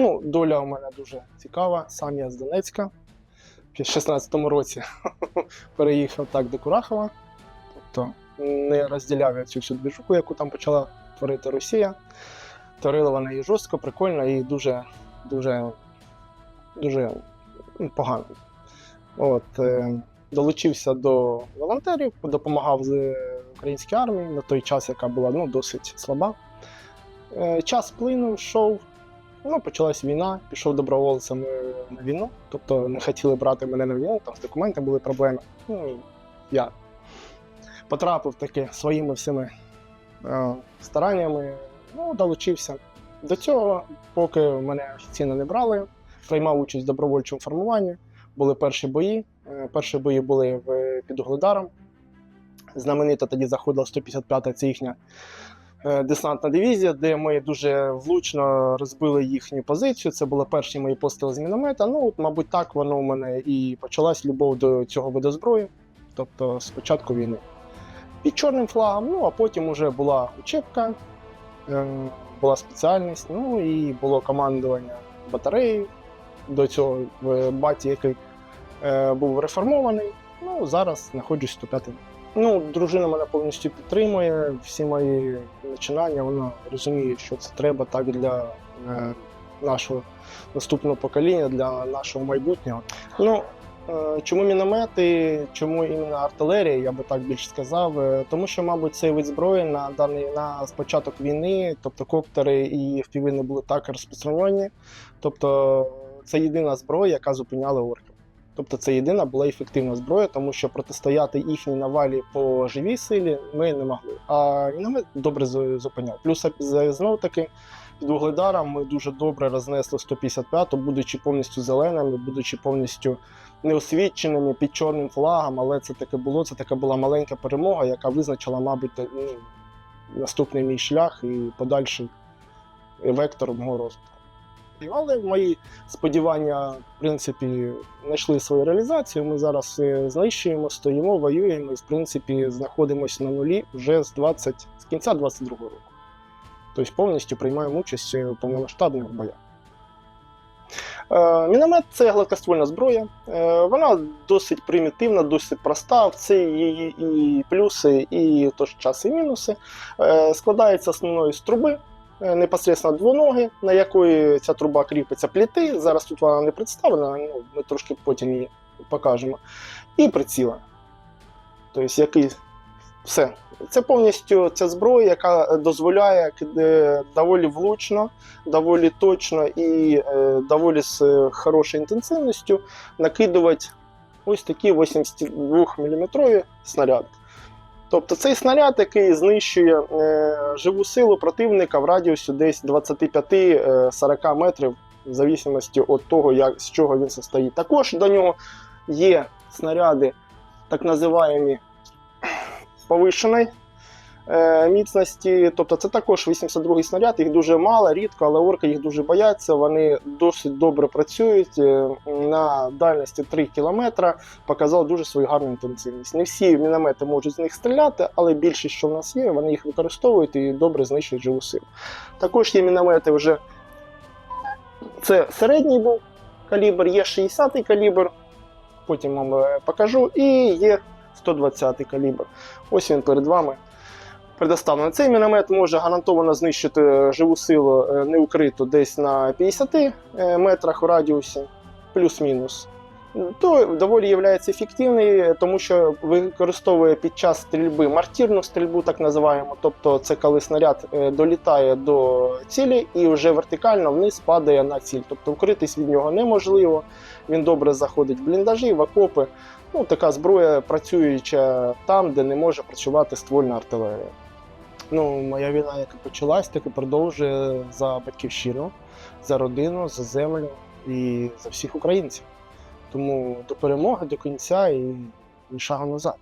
Ну, доля у мене дуже цікава. Сам я з Донецька. В 16-му році переїхав так до Курахова. Тобто не розділяв я цю всю двіжуку, яку там почала творити Росія. Творила вона і жорстко, прикольно, і дуже, дуже, дуже погано. От, е, долучився до волонтерів, допомагав з українській армії на той час, яка була ну, досить слаба. Е, час плинув, йшов. Ну, почалась війна, пішов добровольцем на війну. Тобто не хотіли брати мене на війну, там з документами були проблеми. Ну, я потрапив таки своїми всіми е, стараннями, ну, долучився. До цього, поки мене офіційно не брали, приймав участь в добровольчому формуванні. Були перші бої. Е, Перші бої були під Угледаром. Знаменита тоді заходила 155-та, це їхня десантна дивізія, де ми дуже влучно розбили їхню позицію. Це були перші мої постріли з міномета. Ну, от, мабуть, так воно у мене і почалась любов до цього виду зброї, тобто з початку війни. Під чорним флагом, ну а потім вже була учебка, е, була спеціальність, ну і було командування батареєю до цього в баті, який е, був реформований. Ну, зараз знаходжусь 105 Ну, дружина мене повністю підтримує, всі мої починання, вона розуміє, що це треба так для е, нашого наступного покоління, для нашого майбутнього. Ну, е, чому міномети, чому іменно артилерія, я би так більше сказав. Е, Тому що, мабуть, цей вид зброї на даний на початок війни, тобто коптери і впіви не були так розпространені. Тобто це єдина зброя, яка зупиняла орків. Тобто це єдина була ефективна зброя, тому що протистояти їхній навалі по живій силі ми не могли. А міномет добре зупиняв. Плюс знов таки під Угледаром ми дуже добре рознесли 155-ту, будучи повністю зеленими, будучи повністю неосвіченими під чорним флагом, але це таке було. Це така була маленька перемога, яка визначила, мабуть, ну, наступний мій шлях і подальший вектор мого розвитку. Але мої сподівання, в принципі, знайшли свою реалізацію. Ми зараз знищуємо, стоїмо, воюємо і, в принципі, знаходимося на нулі вже з 20, з кінця 22-го року. Тобто повністю приймаємо участь у повномасштабних боях. Е, Міномет це гладкоствольна зброя. Е, Вона досить примітивна, досить проста. Це її і плюси, і в той час і мінуси. Е, Складається основною з труби непосредственно двоноги, на якої ця труба кріпиться пліти. Зараз тут вона не представлена, ну, ми трошки потім її покажемо. І приціла. Тобто, який все. Це повністю ця зброя, яка дозволяє е, доволі влучно, доволі точно і е, доволі з е, хорошою інтенсивністю накидувати ось такі 82 мм снаряди. Тобто цей снаряд, який знищує е, живу силу противника в радіусі десь 25-40 метрів, в залежності від того, як, з чого він состоїть. Також до нього є снаряди, так називаємо повишеної е, міцності. Тобто це також 82-й снаряд, їх дуже мало, рідко, але орки їх дуже бояться. Вони досить добре працюють. е, На дальності 3 км показав дуже свою гарну інтенсивність. Не всі міномети можуть з них стріляти, але більшість, що в нас є, вони їх використовують і добре знищують живу силу. Також є міномети вже. Це середній був калібр, є 60-й калібр, потім вам е, покажу, і є 120-й калібр. Ось він перед вами предоставлений. Цей міномет може гарантовано знищити живу силу е, неукриту десь на 50 е, метрах в радіусі, плюс-мінус. То доволі є ефективний, тому що використовує під час стрільби мартірну стрільбу, так називаємо. Тобто це коли снаряд е, долітає до цілі і вже вертикально вниз падає на ціль. Тобто вкритись від нього неможливо. Він добре заходить в бліндажі, в окопи. Ну, така зброя працююча там, де не може працювати ствольна артилерія. Ну, моя війна, яка почалась, так і продовжує за батьківщину, за родину, за землю і за всіх українців. Тому до перемоги, до кінця і шагу назад.